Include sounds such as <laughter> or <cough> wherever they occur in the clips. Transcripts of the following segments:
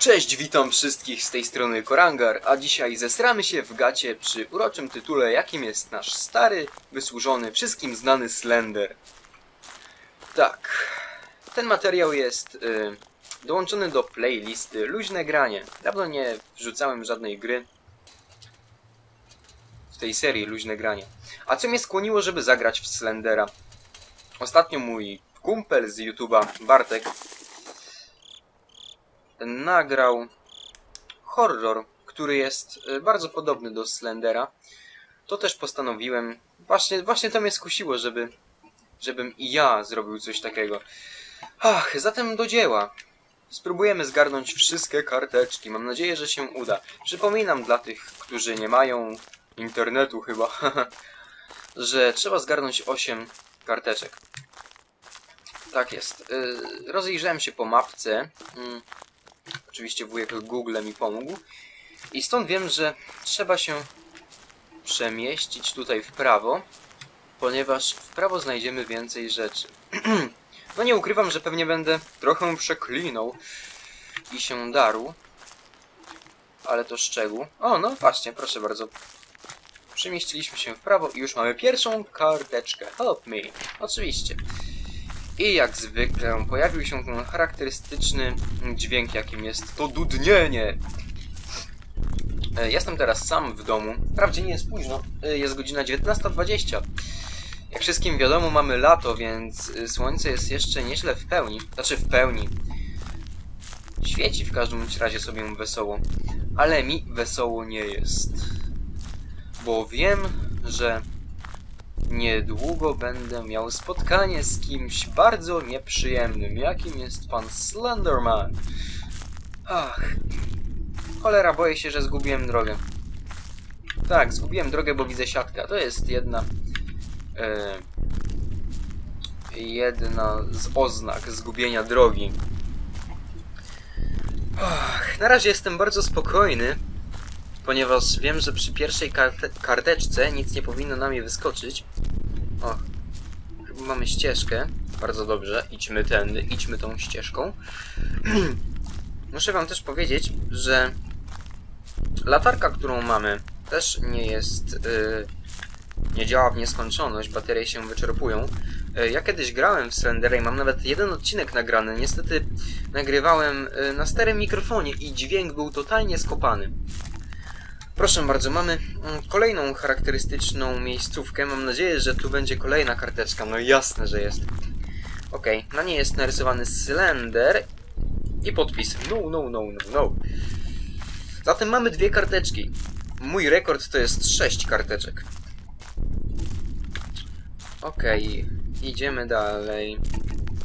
Cześć, witam wszystkich z tej strony Korangar, a dzisiaj zesramy się w gacie przy uroczym tytule, jakim jest nasz stary, wysłużony, wszystkim znany Slender. Tak, ten materiał jest y, dołączony do playlisty Luźne Granie. Dawno nie wrzucałem żadnej gry w tej serii Luźne Granie. A co mnie skłoniło, żeby zagrać w Slendera? Ostatnio mój kumpel z YouTube'a, Bartek, nagrał horror, który jest y, bardzo podobny do Slendera. To też postanowiłem. Właśnie, właśnie to mnie skusiło, żeby, żebym i ja zrobił coś takiego. Ach, zatem do dzieła. Spróbujemy zgarnąć wszystkie karteczki. Mam nadzieję, że się uda. Przypominam dla tych, którzy nie mają internetu chyba, <laughs> że trzeba zgarnąć 8 karteczek. Tak jest. Y, Rozejrzałem się po mapce. Oczywiście wujek Google mi pomógł. I stąd wiem, że trzeba się przemieścić tutaj w prawo, ponieważ w prawo znajdziemy więcej rzeczy. <clears throat> no nie ukrywam, że pewnie będę trochę przeklinał i się darł. Ale to szczegół. O, no właśnie, proszę bardzo. Przemieściliśmy się w prawo i już mamy pierwszą karteczkę. Help me. Oczywiście. I jak zwykle pojawił się ten charakterystyczny dźwięk, jakim jest to dudnienie. E, Jestem teraz sam w domu. Wprawdzie nie jest późno, e, jest godzina 19.20. Jak wszystkim wiadomo, mamy lato, więc e, słońce jest jeszcze nieźle w pełni. Znaczy w pełni. Świeci w każdym razie sobie wesoło. Ale mi wesoło nie jest. Bo wiem, że Niedługo będę miał spotkanie z kimś bardzo nieprzyjemnym, jakim jest pan Slenderman. Ach. Cholera, boję się, że zgubiłem drogę. Tak, zgubiłem drogę, bo widzę siatka. To jest jedna... E, jedna z oznak zgubienia drogi. Ach, na razie jestem bardzo spokojny, ponieważ wiem, że przy pierwszej karte karteczce nic nie powinno na mnie wyskoczyć. O, chyba mamy ścieżkę. Bardzo dobrze, idźmy tędy, idźmy tą ścieżką. <clears throat> Muszę wam też powiedzieć, że latarka, którą mamy, też nie jest... Yy, nie działa w nieskończoność, baterie się wyczerpują. Yy, Ja kiedyś grałem w Slendera i mam nawet jeden odcinek nagrany. Niestety nagrywałem yy, na starym mikrofonie i dźwięk był totalnie skopany. Proszę bardzo, mamy mm, kolejną charakterystyczną miejscówkę. Mam nadzieję, że tu będzie kolejna karteczka. No jasne, że jest. Okej, na niej jest narysowany Slender i podpis. No, no, no, no, no. Zatem mamy dwie karteczki. Mój rekord to jest sześć karteczek. Okej, idziemy dalej.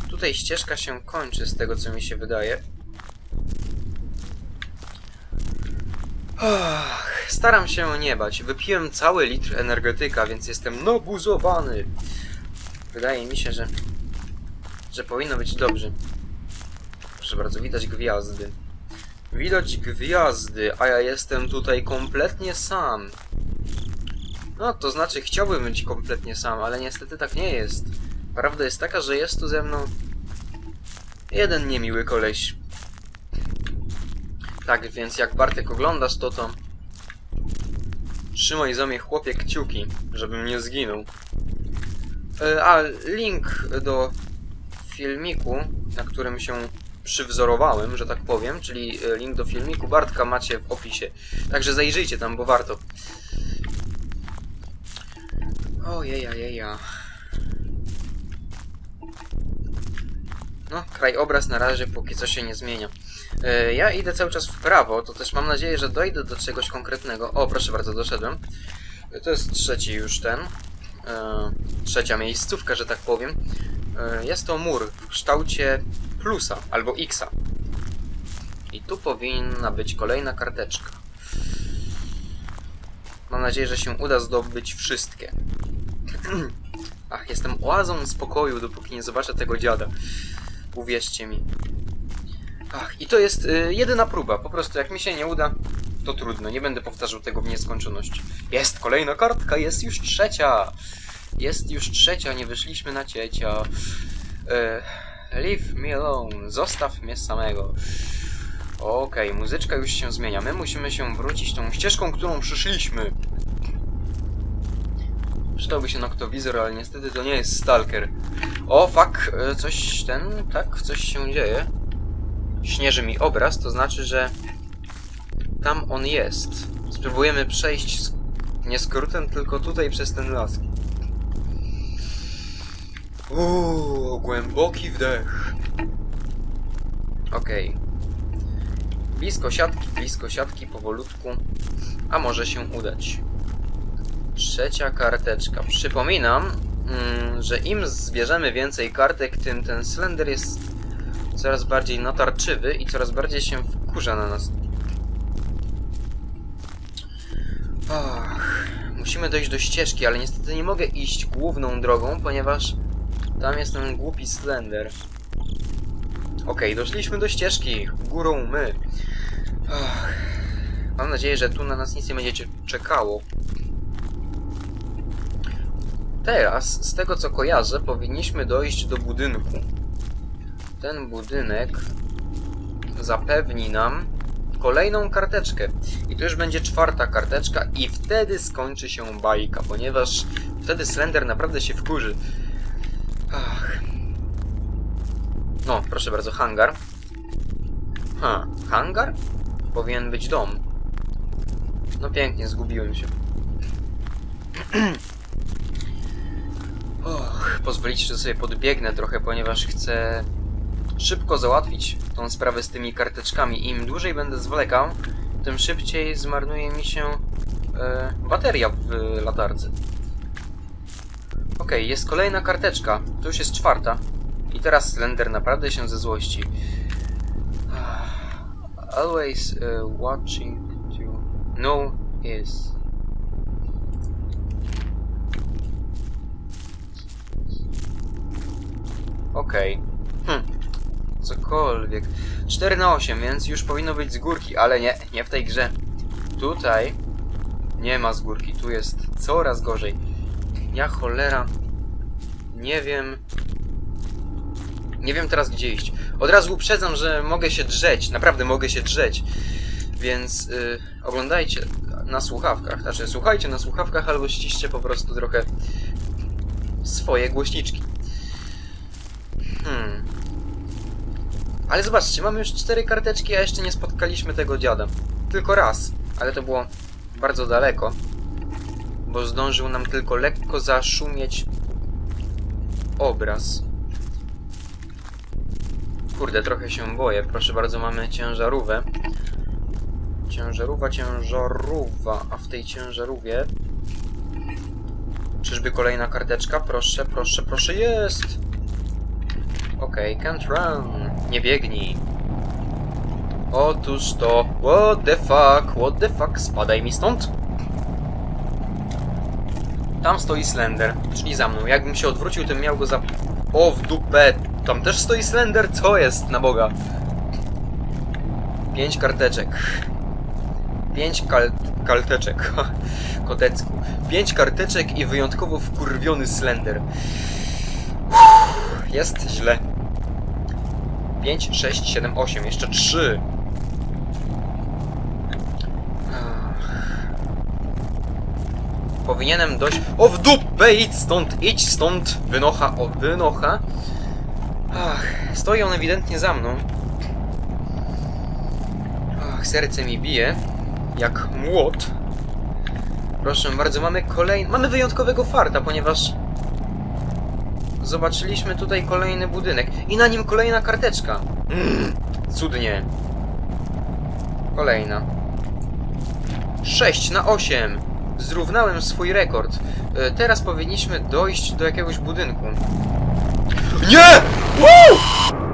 Tutaj ścieżka się kończy z tego, co mi się wydaje. Ach, staram się nie bać. Wypiłem cały litr energetyka, więc jestem nabuzowany. Wydaje mi się, że, że powinno być dobrze. Proszę bardzo, widać gwiazdy. Widać gwiazdy, a ja jestem tutaj kompletnie sam. No, to znaczy chciałbym być kompletnie sam, ale niestety tak nie jest. Prawda jest taka, że jest tu ze mną jeden niemiły koleś. Tak, więc jak Bartek oglądasz to, to trzymaj za mnie chłopie kciuki, żebym nie zginął. E, A, link do filmiku, na którym się przywzorowałem, że tak powiem, czyli e, link do filmiku Bartka macie w opisie. Także zajrzyjcie tam, bo warto. Ojejajeja. No, krajobraz na razie póki co się nie zmienia. E, Ja idę cały czas w prawo, to też mam nadzieję, że dojdę do czegoś konkretnego. O, proszę bardzo, doszedłem. E, To jest trzeci już ten. e, Trzecia miejscówka, że tak powiem. Jest to mur w kształcie plusa albo xa. I tu powinna być kolejna karteczka. Mam nadzieję, że się uda zdobyć wszystkie. <clears throat> Ach, jestem oazą spokoju, dopóki nie zobaczę tego dziada. Uwierzcie mi. Ach, i to jest y, jedyna próba. Po prostu jak mi się nie uda, to trudno. Nie będę powtarzał tego w nieskończoność. Jest kolejna kartka, jest już trzecia. Jest już trzecia, nie wyszliśmy na ciecia. Y, leave me alone. Zostaw mnie samego. Okej, muzyczka już się zmienia. My musimy się wrócić tą ścieżką, którą przyszliśmy. Przydałby się noktowizor, ale niestety to nie jest stalker. O, fuck, e, coś ten, tak, coś się dzieje. Śnieży mi obraz, to znaczy, że tam on jest. Spróbujemy przejść z, nie skrótem, tylko tutaj przez ten las. Uuu, głęboki wdech. Okej. Blisko siatki, blisko siatki, powolutku. A może się udać. Trzecia karteczka. Przypominam, mm, że im zbierzemy więcej kartek, tym ten Slender jest coraz bardziej natarczywy i coraz bardziej się wkurza na nas. Ach, musimy dojść do ścieżki, ale niestety nie mogę iść główną drogą, ponieważ tam jest ten głupi Slender. Okej, doszliśmy do ścieżki. Górą my. Ach, mam nadzieję, że tu na nas nic nie będzie czekało. Teraz, z tego co kojarzę, powinniśmy dojść do budynku. Ten budynek zapewni nam kolejną karteczkę. I to już będzie czwarta karteczka i wtedy skończy się bajka, ponieważ wtedy Slender naprawdę się wkurzy. Ach. No, proszę bardzo, hangar. Ha, hangar? Powinien być dom. No pięknie, zgubiłem się. <clears throat> Pozwolicie, że sobie podbiegnę trochę, ponieważ chcę szybko załatwić tą sprawę z tymi karteczkami. Im dłużej będę zwlekał, tym szybciej zmarnuje mi się e, bateria w latarce. Okej, jest kolejna karteczka. To już jest czwarta. I teraz Slender naprawdę się ze złości. Always uh, watching to know is. Okej. Hm. Cokolwiek. 4 na 8, więc już powinno być z górki, ale nie, nie w tej grze. Tutaj nie ma z górki, tu jest coraz gorzej. Ja cholera nie wiem. Nie wiem teraz gdzie iść. Od razu uprzedzam, że mogę się drzeć, naprawdę mogę się drzeć. Więc y, oglądajcie na słuchawkach, znaczy słuchajcie na słuchawkach albo ściście po prostu trochę swoje głośniczki. Hmm. Ale zobaczcie, mamy już cztery karteczki, a jeszcze nie spotkaliśmy tego dziada. Tylko raz, ale to było bardzo daleko, bo zdążył nam tylko lekko zaszumieć obraz. Kurde, trochę się boję. Proszę bardzo, mamy ciężarówkę. Ciężarówka, ciężarówka. A w tej ciężarówie... Czyżby kolejna karteczka? Proszę, proszę, proszę, jest! Okej, okay, can't run. Nie biegnij. Otóż to... What the fuck? What the fuck? Spadaj mi stąd! Tam stoi Slender, czyli za mną. Jakbym się odwrócił, to miał go za... O, w dupę! Tam też stoi Slender? Co jest, na Boga? Pięć karteczek. Pięć kal... kalteczek. <laughs> Kotecku. Pięć karteczek i wyjątkowo wkurwiony Slender. Jest źle. 5, 6, 7, 8. Jeszcze 3. Powinienem dojść... O, w dupę! Idź stąd! Idź stąd! Wynocha! O, wynocha! Ach, stoi on ewidentnie za mną. Ach, serce mi bije. Jak młot. Proszę bardzo, mamy kolejny... Mamy wyjątkowego farta, ponieważ... Zobaczyliśmy tutaj kolejny budynek. I na nim kolejna karteczka. Mm, cudnie. Kolejna. 6 na 8. Zrównałem swój rekord. E, Teraz powinniśmy dojść do jakiegoś budynku. Nie! Woo!